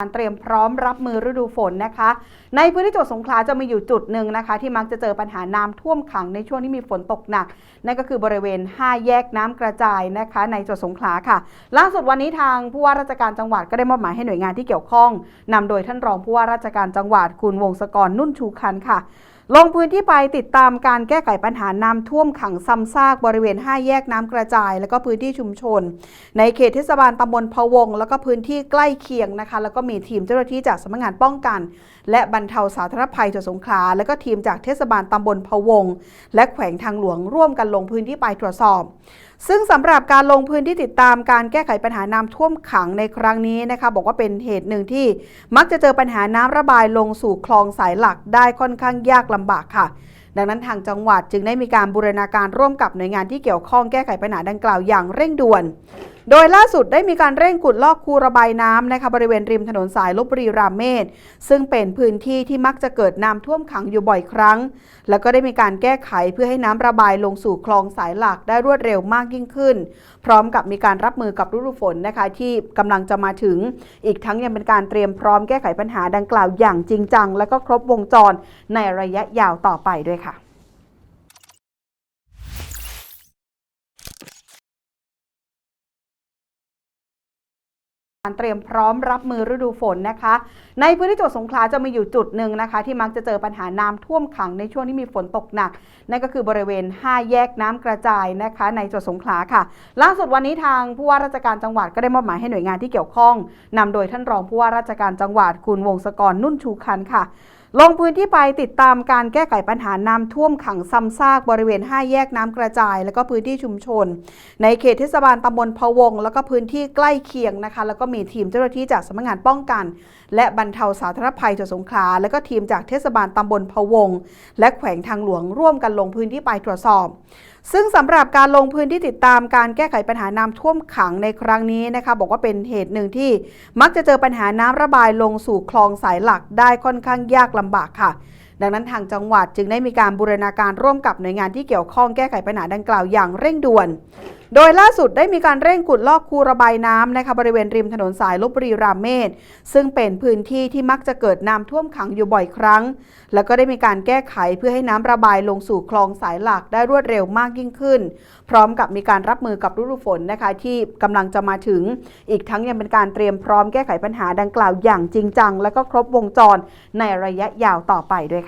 การเตรียมพร้อมรับมือฤดูฝนนะคะ ในพื้นที่จังหวัดสงขลาจะมีอยู่จุดหนึ่งนะคะ ที่มักจะเจอปัญหาน้ำท่วมขังในช่วงที่มีฝนตกหนัก นั่นก็คือบริเวณ 5 แยกน้ำกระจายนะคะ ในจังหวัดสงขลาค่ะ ล่าสุดวันนี้ทางผู้ว่าราชการจังหวัดก็ได้มอบหมายให้หน่วยงานที่เกี่ยวข้องนำโดยท่านรองผู้ว่าราชการจังหวัดคุณวงศกรนุ่นชูคันค่ะ ลงพื้นที่ไปติดตามการแก้ไขปัญหาน้ำท่วมขังซ้ำซากบริเวณ 5 แยกน้ำกระจาย และก็พื้นที่ชุมชน ในเขตเทศบาลตำบลพะวง แล้วก็พื้นที่ใกล้เคียงนะคะ แล้วก็มีทีมเจ้าหน้าที่จากสำนักงานป้องกัน และบรรเทาสาธารณภัยจังหวัดสงขลาและก็ทีมจากเทศบาลตำบลพะวง และแขวงทางหลวงร่วมกันลงพื้นที่ไปตรวจสอบ ซึ่งสำหรับการลงพื้นที่ติดตามการแก้ไขปัญหาน้ำท่วมขังในครั้งนี้นะคะ บอกว่าเป็นเหตุหนึ่งที่ มักจะเจอปัญหาน้ำระบายลงสู่คลองสายหลักได้ค่อนข้างยากลำบากค่ะดังนั้นทางจังหวัดจึงได้มีการบูรณาการร่วมกับหน่วยงานที่เกี่ยวข้องแก้ไขปัญหาดังกล่าวอย่างเร่งด่วน โดยล่าสุดได้มีการเร่งขุดลอกคูระบายน้ำนะคะบริเวณริมถนนสายลบบุรีรามเมศซึ่งเป็นพื้นที่ที่มักจะเกิดน้ำท่วมขังอยู่บ่อยครั้ง แล้วก็ได้มีการแก้ไขเพื่อให้น้ำระบายลงสู่คลองสายหลักได้รวดเร็วมากยิ่งขึ้น พร้อมกับมีการรับมือกับฤดูฝนนะคะที่กำลังจะมาถึง อีกทั้งยังเป็นการเตรียมพร้อมแก้ไขปัญหาดังกล่าวอย่างจริงจัง และก็ครบวงจรในระยะยาวต่อไปด้วยค่ะ การ เตรียมพร้อมรับมือฤดูฝนนะคะ ในพื้นที่จังหวัดสงขลาจะมีอยู่จุดหนึ่งนะคะ ที่มักจะเจอปัญหาน้ำท่วมขังในช่วงที่มีฝนตกหนัก นั่นก็คือบริเวณ 5 แยกน้ำกระจายนะคะ ในจังหวัดสงขลาค่ะ ล่าสุดวันนี้ทางผู้ว่าราชการจังหวัดก็ได้มอบหมายให้หน่วยงานที่เกี่ยวข้องนำโดยท่านรองผู้ว่าราชการจังหวัดคุณวงศกรนุ่นชูคันค่ะ ลงพื้นที่ไปติดตามการแก้ไขปัญหาน้ำท่วมขังซ้ำซากบริเวณ 5 แยกน้ำกระจาย และก็พื้นที่ชุมชน ในเขตเทศบาลตำบลพะวง แล้วก็พื้นที่ใกล้เคียงนะคะ แล้วก็มีทีมเจ้าหน้าที่จากสำนักงานป้องกันและบรรเทาสาธารณภัยจังหวัดสงขลาและก็ทีมจากเทศบาลตำบลพะวง และแขวงทางหลวงร่วมกันลงพื้นที่ไปตรวจสอบ ซึ่งสำหรับการลงพื้นที่ติดตามการแก้ไขปัญหาน้ำท่วมขังในครั้งนี้นะคะ บอกว่าเป็นเหตุหนึ่งที่มักจะเจอปัญหาน้ำระบายลงสู่คลองสายหลักได้ค่อนข้างยากลำบากค่ะ ดังนั้นทางจังหวัดจึงได้มีการบูรณาการร่วมกับหน่วยงานที่เกี่ยวข้องแก้ไขปัญหาดังกล่าวอย่างเร่งด่วน โดยล่าสุดได้มีการเร่งขุดลอกคูระบายน้ำนะคะบริเวณริมถนนสายลบบุรีรามเมศซึ่งเป็นพื้นที่ที่มักจะเกิดน้ำท่วมขังอยู่บ่อยครั้ง แล้วก็ได้มีการแก้ไขเพื่อให้น้ำระบายลงสู่คลองสายหลักได้รวดเร็วมากยิ่งขึ้น พร้อมกับมีการรับมือกับฤดูฝนนะคะที่กำลังจะมาถึง อีกทั้งยังเป็นการเตรียมพร้อมแก้ไขปัญหาดังกล่าวอย่างจริงจัง และก็ครบวงจรในระยะยาวต่อไปด้วยค่ะ